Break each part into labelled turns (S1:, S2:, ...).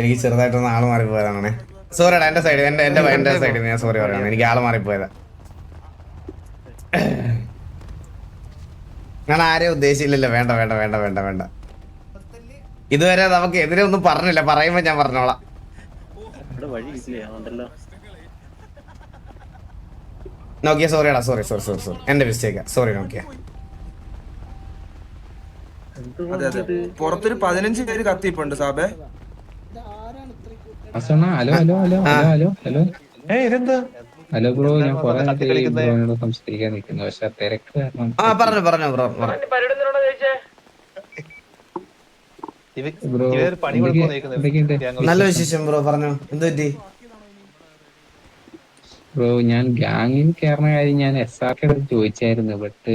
S1: എനിക്ക് ചെറുതായിട്ടൊന്ന് ആൾ മാറിപ്പോയതാണ്. സോറിടാ എന്റെ സൈഡ് എന്റെ എന്റെ എന്റെ സൈഡിൽ ഞാൻ സോറി പറയണം എനിക്ക് ആൾ മാറിപ്പോയതാ. ഞാൻ ആരെയും ഉദ്ദേശിച്ചില്ലല്ലോ. വേണ്ട വേണ്ട വേണ്ട വേണ്ട വേണ്ട. ഇതുവരെ നമുക്ക് എതിരെ ഒന്നും പറഞ്ഞില്ല. പറയുമ്പോ ഞാൻ പറഞ്ഞോളാം. നോക്കിയ സോറിയാടാ സോറി സോറി സോറി സോറി എന്റെ മിസ്റ്റേക്കാ സോറി നോക്കിയ.
S2: അതെ അതെ. പുറത്തൊരു പതിനഞ്ച് പേര് കത്തിയിപ്പുണ്ട് സാബേ.
S3: Hello hello hello hello hello hello. Hello bro ഞാൻ കുറെ ബ്രോനോട് സംസാരിക്കാൻ നിൽക്കുന്നു പക്ഷെ തിരക്ക് കാരണം
S1: ആ പറഞ്ഞു പറഞ്ഞു ബ്രോ
S3: ബ്രോ
S1: നല്ല വിശേഷം. ബ്രോ പറഞ്ഞു. എന്ത് പറ്റി?
S3: ബ്രോ ഞാൻ ഗാങ്ങിൽ കയറുന്ന കാര്യം ഞാൻ എസ് ആർ കെ ചോദിച്ചായിരുന്നു ബട്ട്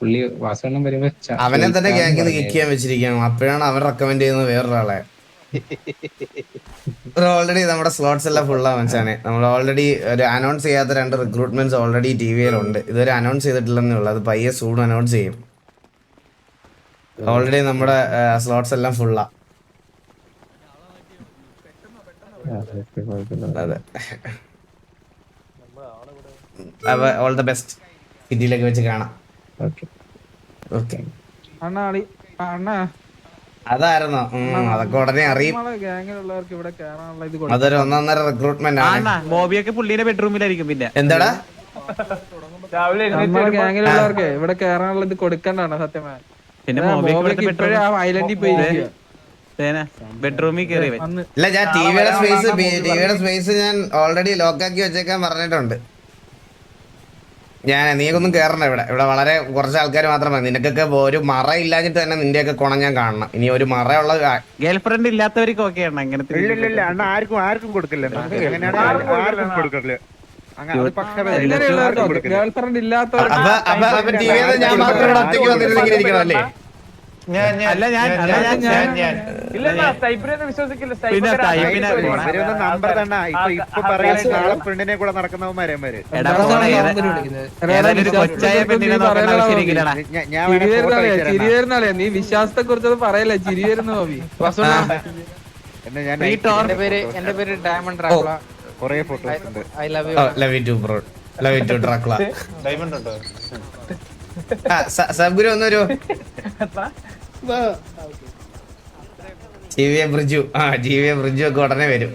S3: പുള്ളി വാസവണ്ണം വരുമ്പോ
S1: അവനെ തന്നെ ഗ്യാങ്ങിൽ നിന്ന് കിക്ക് ചെയ്യാൻ വെച്ചിരിക്കുകയാണ്. അപ്പോഴാണ് അവൻ റെക്കമെൻഡ് ചെയ്യുന്നത് വേറൊരാളെ. ഓൾറെഡി നമ്മുടെ സ്ലോട്ട്സ് എല്ലാം ഫുള്ളാ മനസ്സാണ് നമ്മൾ ഓൾറെഡി ഒരു അനൗൺസ് ചെയ്യാത്ത രണ്ട് റിക്രൂട്ട്മെന്റ്സ് ഓൾറെഡി ടി വിയിലുണ്ട് ഇതുവരെ അനൗൺസ് ചെയ്തിട്ടില്ലെന്നേ ഉള്ളൂ. അത് പയ്യെ സൂൺ അനൗൺസ് ചെയ്യും. ഓൾറെഡി നമ്മുടെ സ്ലോട്ട്സ് എല്ലാം ഫുള്ളാ. അതെ. അപ്പൊ ഓൾ ദ ബെസ്റ്റ് സിറ്റിയിലേക്ക് വെച്ച് കാണാം.
S3: ഓക്കേ.
S1: ഓക്കെ
S4: അണ്ണാ അളി അണ്ണാ.
S1: അതായിരുന്നോ. ഉം, അതൊക്കെ ഉടനെ അറിയും.
S4: നമ്മളെ ഗ്യാങ്ങിലുള്ളവർക്ക് ഇവിടെ കേറാനുള്ള ഇത്
S1: അതൊരു ഒന്നൊന്നര റിക്രൂട്ട്മെന്റ് ആണ്.
S5: ബോബിയൊക്കെ പുള്ളിയുടെ ബെഡ്റൂമിലായിരിക്കും പിന്നെ.
S1: എന്താടാ?
S4: നമ്മളെ ഗ്യാങ്ങിലുള്ളവർക്ക് ഇവിടെ കേറാനുള്ള ഇത് കൊടുക്കണ്ടാണ് സത്യമായി
S5: പിന്നെ
S4: ഐലൻഡിൽ പോയി.
S5: ബെഡ്റൂമിൽ കയറി
S4: അന്ന്
S1: ഇല്ല ഞാൻ ടിവിയുടെ സ്പേസ് ടിവിയുടെ സ്പേസ് ഞാൻ ഓൾറെഡി ലോക്കാക്കി വെച്ചേക്കാൻ പറഞ്ഞിട്ടുണ്ട്. ഞാൻ നീയൊന്നും കേറണ്ട ഇവിടെ. ഇവിടെ വളരെ കുറച്ച് ആൾക്കാർ മാത്രമേ നിനക്കൊക്കെ ഒരു മറ ഇല്ലാഞ്ഞിട്ട് തന്നെ നിന്റെയൊക്കെ കുണം ഞാൻ കാണണം. ഇനി ഒരു മറയുള്ള ഗേൾഫ്രണ്ട്
S5: ഇല്ലാത്തവർക്ക് ഫ്രണ്ട് ഇല്ലാത്തവർക്ക് ഓക്കെ ഇല്ല അങ്ങനത്തെ
S6: അണ്ണ ആർക്കും ആർക്കും കൊടുക്കില്ല ആർക്കും കൊടുക്കില്ല. അങ്ങനെ അത് പക്ഷപാതം.
S4: ഇങ്ങനെയുള്ളവർക്ക് ഗേൾ ഇല്ലാത്തവർക്ക്
S1: അപ്പൊ അപ്പൊ അപ്പൊ ഞാൻ മാത്രം ഒറ്റയ്ക്ക് വന്നിരുന്നെങ്കിൽ ഇരിക്കണം അല്ലേ
S5: അല്ല ഞാൻ പിന്നെ ടൈപ്പിനെ
S6: നമ്പർ തന്നെ. ഇപ്പൊ ഇപ്പൊ നാളെ ഫ്രണ്ടിനെ കൂടെ നടക്കുന്നവന്മാരന്മാര്
S4: നീ വിശ്വാസത്തെ കുറിച്ചത് പറയല്ല ചിരി വരുന്ന ബോബി
S6: എന്റെ പേര് എന്റെ പേര് ഡയമണ്ട് ഡ്രാക്കുള. കൊറേ ഫോട്ടോസ് ഉണ്ട്. I love
S1: love you too bro. Love you too Dracula. ആ സ- സബ്ഗുരു ഒന്നൊരു ജി വി എ ബ്രിജു ആ ജീവിയ ബ്രിജു ഒക്കെ ഉടനെ വരും.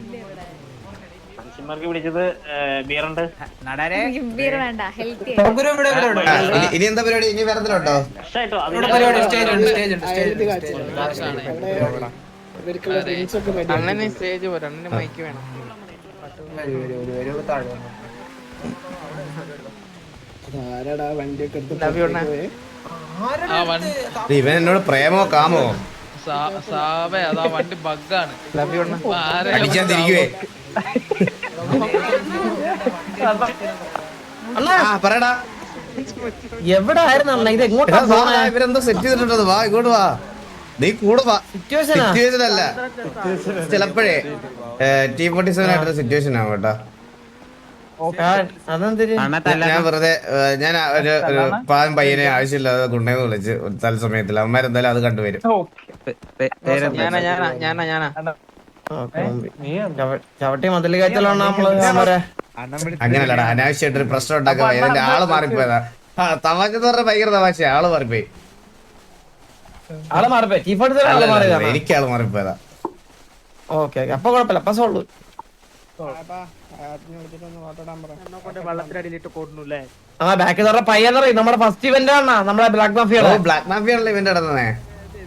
S7: വേണ്ട ഹെൽത്തി
S1: ആ, ഇനി- എന്താ പരിപാടി? ഇനി വരത്തിലുണ്ടോ
S6: അണ്ണന് സ്റ്റേജ് പോരാ അണ്ണന് മൈക്ക് വേണം. ലവ് യു അണ്ണ
S1: ഇവൻ എന്നോട് പ്രേമോ കാമോ? തിരിക്കുവേ പറയടാ.
S6: എവിടെ ആയിരുന്നു ഇത്
S1: എങ്ങോട്ടാ ഇവരെന്തോ സെറ്റ് ചെയ്തിട്ടുണ്ടത് വാ ഇങ്ങോട്ട് വാ. നീ കൂടെ വാ. സിറ്റുവേഷൻ അല്ല. ചിലപ്പോഴേ ടി ഫോർട്ടി സെവൻ ആയിട്ടുള്ള സിറ്റുവേഷൻ ഞാൻ വെറുതെ ഞാൻ ഒരു ഒരു പാവം പയ്യനെ ആവശ്യമില്ലാതെ കൊണ്ടേന്ന് വിളിച്ച് ഒരു തത്സമയത്തിൽ അവന്മാരെന്തായാലും അത് കണ്ടുവരും.
S6: ചവിട്ടി മതിൽ കയറ്റലാണ് നമ്മൾ
S1: അങ്ങനല്ലടാ അനാവശ്യമായിട്ടൊരു പ്രശ്നം ഉണ്ടാക്കാൻ വയ്യ. ഇതിന്റെ ആൾ മാറിപ്പോയതാ. തമാശ എന്ന് പറഞ്ഞ ഭയങ്കര തമാശ ആൾ മാറിപ്പോയി.
S6: ആളെ
S1: എനിക്ക് ആൾ മാറിപ്പോയതാ.
S6: ഓക്കെ ഓക്കെ അപ്പൊ കുഴപ്പമില്ല അപ്പൊ സോളു ആ പയ്യൻ അറിയും നമ്മുടെ ഫസ്റ്റ് ഇവന്റ് ആണ് നമ്മുടെ ബ്ലാക്ക് മാഫിയ
S1: ബ്ലാക്ക് മാഫിയ ആണല്ലോ ഇവന്റെ നടന്നേ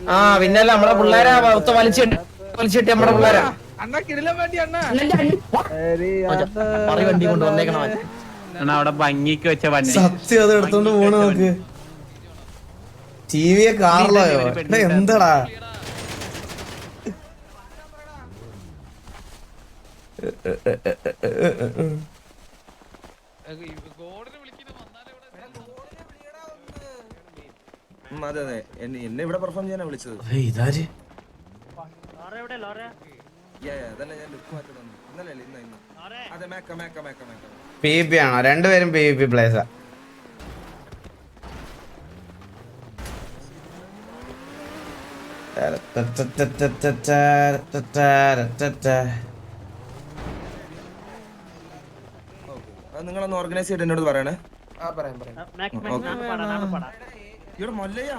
S6: ആ പിന്നെ നമ്മളെ നമ്മുടെ പിള്ളേരെ ഒത്ത വലിച്ചിട്ട് വലിച്ചിട്ട് നമ്മുടെ പിള്ളേരാ.
S4: വേണ്ടി
S6: കൊണ്ട് വന്നേക്കണം
S5: അവിടെ ഭംഗിക്ക് വെച്ച വണ്ടി.
S1: സത്യം അത് എടുത്തോണ്ട് പോണ നോക്ക് ടി വിയെ കാറിലോയോ എന്താടാ?
S2: അതെ അതെ. എന്നെ എന്നെ ഇവിടെ പെർഫോം ചെയ്യാനാ വിളിച്ചത്.
S1: ഇതാര്?
S2: പി പി അതല്ല ഞാൻ ലുക്ക് മാറ്റി തന്നു ഇന്നലെ അല്ലേ ഇന്ന് ഇന്ന്. അതെ മേക്ക മേക്ക മേക്ക മേക്ക നിങ്ങളൊന്ന് ഓർഗനൈസ് ചെയ്തിട്ട് എന്നോട് പറയണേ.
S4: ആ പറയാം പറയാം.
S2: ഇവിടെ മൊല്ലയാ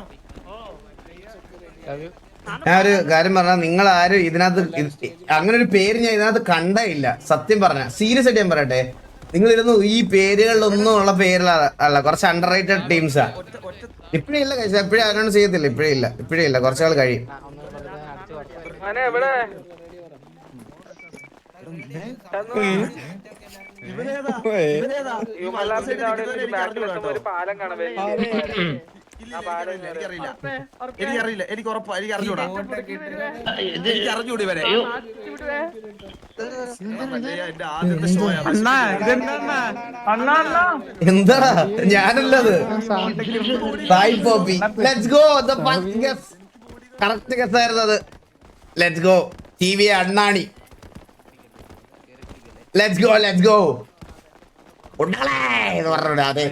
S1: ഞാൻ ഒരു കാര്യം പറഞ്ഞാൽ നിങ്ങൾ ആരും ഇതിനകത്ത് ഇത് അങ്ങനെ ഒരു പേര് ഞാൻ ഇതിനകത്ത് കണ്ടയില്ല. സത്യം പറഞ്ഞ. സീരിയസ് ആയിട്ട് ഞാൻ പറയട്ടെ. നിങ്ങൾ ഇരുന്ന് ഈ പേരുകളിലൊന്നും ഉള്ള പേരില അല്ല കുറച്ച് അണ്ടർ റേറ്റഡ് ടീംസാ ഇപ്പഴേ ഇല്ല കഴിച്ച എപ്പോഴും അനൗൺസ് ചെയ്യത്തില്ല. ഇപ്പഴേ ഇല്ല. ഇപ്പഴേ ഇല്ല. കുറച്ചാൾ കഴിയും.
S2: എനിക്കറിയില്ല. എനിക്കറിയില്ല. എനിക്ക് ഉറപ്പാ എനിക്ക് അറിഞ്ഞൂടാ എനിക്ക് അറിഞ്ഞൂടി എന്റെ ആദ്യത്തെ ഷോ
S1: എന്താടാ ഞാനല്ലത്. Sai poppy let's go the first guess correct guess ആയിരുന്നു അത്. ലെറ്റ്സ് ഗോ ടി വി അണ്ണാണി ലെറ്റ്സ് ഗോ ലെറ്റ്സ് ഗോ ഉണ്ടാളേ എന്ന് പറഞ്ഞു അതെ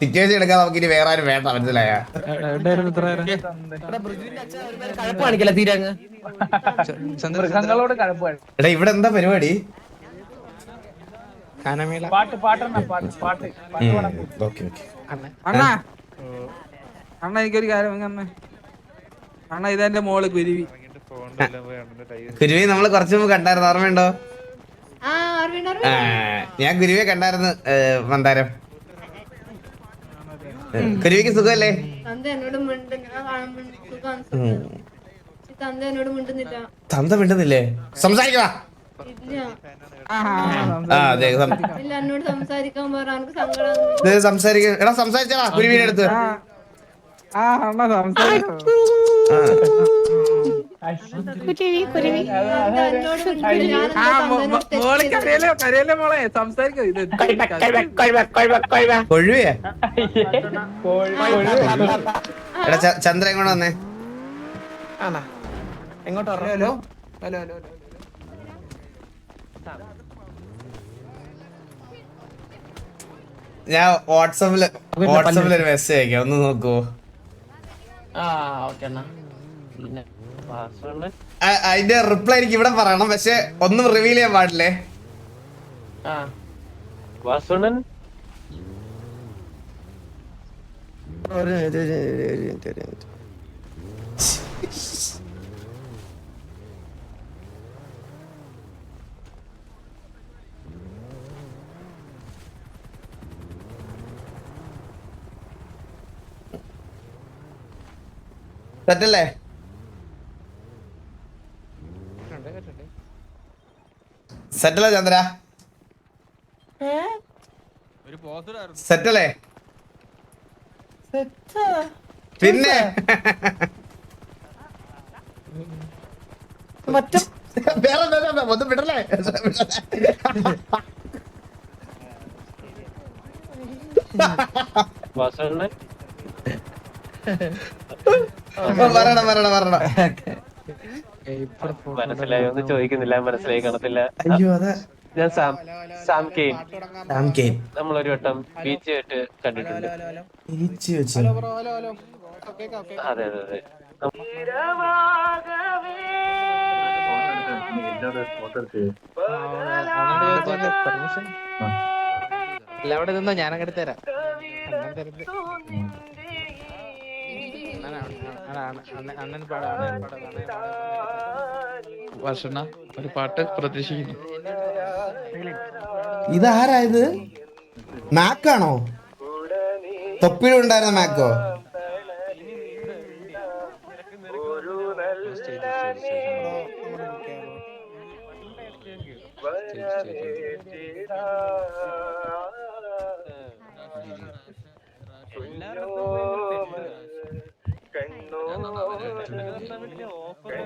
S1: സിറ്റുവേഷൻ എടുക്കാൻ നമുക്ക് ഇനി വേറെ ആരും വേണ്ട മനസ്സിലായ? എടാ ഇവിടെ എന്താ പരിപാടി?
S4: പാട്ട് പാട്ടെണ്ണ പാട്ട് പാട്ട്
S1: ഓക്കെ ഓക്കെ.
S4: അണ്ണാ അണ്ണ. എനിക്കൊരു കാര്യം ഇങ്ങ് അണ്ണ. അണ്ണ ഇതെന്റെ മോൾ കുരുവി.
S1: കുരുവി നമ്മൾ കുറച്ചു മുമ്പ് കണ്ടായിരുന്നു. ഓർമ്മയുണ്ടോ? ഞാൻ ഗുരുവിയെ കണ്ടായിരുന്നു മന്ദാരം. കുരുവിക്ക് സുഖമല്ലേ?
S7: തന്ത മിണ്ടുന്നില്ല
S1: തന്ത മിണ്ടുന്നില്ലേ. സംസാരിക്കാ എടാ സംസാരിച്ചാ കുരുവിയുടെ അടുത്ത്
S4: ആ സംസാരിക്കും കരയല്ലേ മോളെ? സംസാരിക്കും ഇത്
S1: എടാ ചന്ദ്ര എങ്ങോട്ട് വന്നേ?
S5: ആണാ. എങ്ങോട്ട്
S4: ഹലോ ഹലോ. ഹലോ
S1: ഞാൻ വാട്സാപ്പിൽ വാട്സാപ്പിൽ ഒരു മെസ്സേജ് അയക്കാം. ഒന്ന് നോക്കുവോ
S5: ആ ഓക്കെ
S1: ആ- അതിന്റെ റിപ്ലൈ എനിക്ക് ഇവിടെ പറയണം പക്ഷെ ഒന്നും റിവീൽ ചെയ്യാൻ പാടില്ലേ?
S5: ആ.
S1: സെറ്റല്ലേ ചന്ദ്ര? സെറ്റല്ലേ? പിന്നെ? വേറെ ഒന്നും വിടല്ലേ?
S5: വാസുണ്ണൻ
S1: പറയണം പറയണം പറയണം
S5: മനസ്സിലായോ? ഒന്നും ചോദിക്കുന്നില്ല മനസ്സിലായി? കാണത്തില്ല.
S1: അയ്യോ അതെ.
S5: ഞാൻ Sam Sam Kane.
S1: Sam Kane.
S5: നമ്മളൊരു വട്ടം ബീച്ച് ആയിട്ട് കണ്ടിട്ടുണ്ട്.
S1: ബീച്ച് വെച്ച്.
S5: അതെ അതെ അതെ.
S8: അല്ല അവിടെ നിന്നോ? ഞാൻ അങ്ങോട്ട് തരാം. അണ്ണൻ പാടാണ് അണ്ണൻ അണ്ണൻ പാടാം അണ്ണൻ പാടാം വർഷണ ഒരു പാട്ട് പ്രതീക്ഷിക്കുന്നു.
S1: ഇതാരായത്? മാക്കാണോ? തൊപ്പിയിലുണ്ടായിരുന്ന മാക്കോ?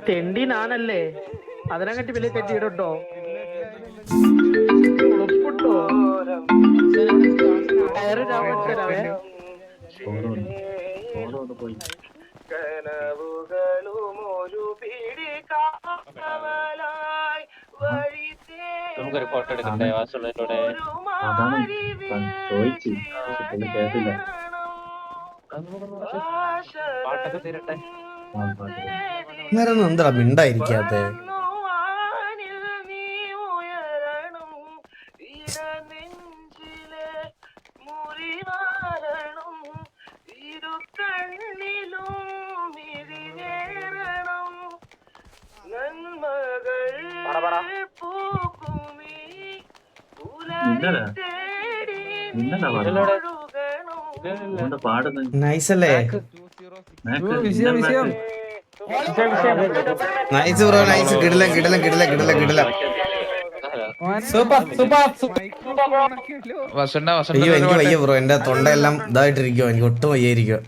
S8: തെണ്ടി നാനല്ലേ അതിനെക്കാട്ടി വലിയ തെറ്റിയിടട്ടോ ഉറപ്പിട്ടോ? ടയറ് ഞാൻ വെച്ചരാവേ
S5: നമുക്കൊരു ഫോട്ടോ എടുക്കണ്ടേ വാസുണ്ണനോടെ പാട്ടൊക്കെ തീരട്ടെ?
S1: നേരം എന്താ മിണ്ടായിരിക്കാത്ത?
S9: പൂക്കുമീ പുലരി തേടി നീ ഒഴുകണം
S1: നൈസ് ബ്രോ നൈസ്. കിടിലം കിടിലം കിടിലം കിടിലം കിടില
S5: വസുണ്ട വസുണ്ട
S1: അയ്യോ എനിക്ക് വയ്യ ബ്രോ. എന്റെ തൊണ്ടയെല്ലാം ഇതായിട്ടിരിക്കുവോ. എനിക്ക് ഒട്ടും വയ്യായിരിക്കുവോ.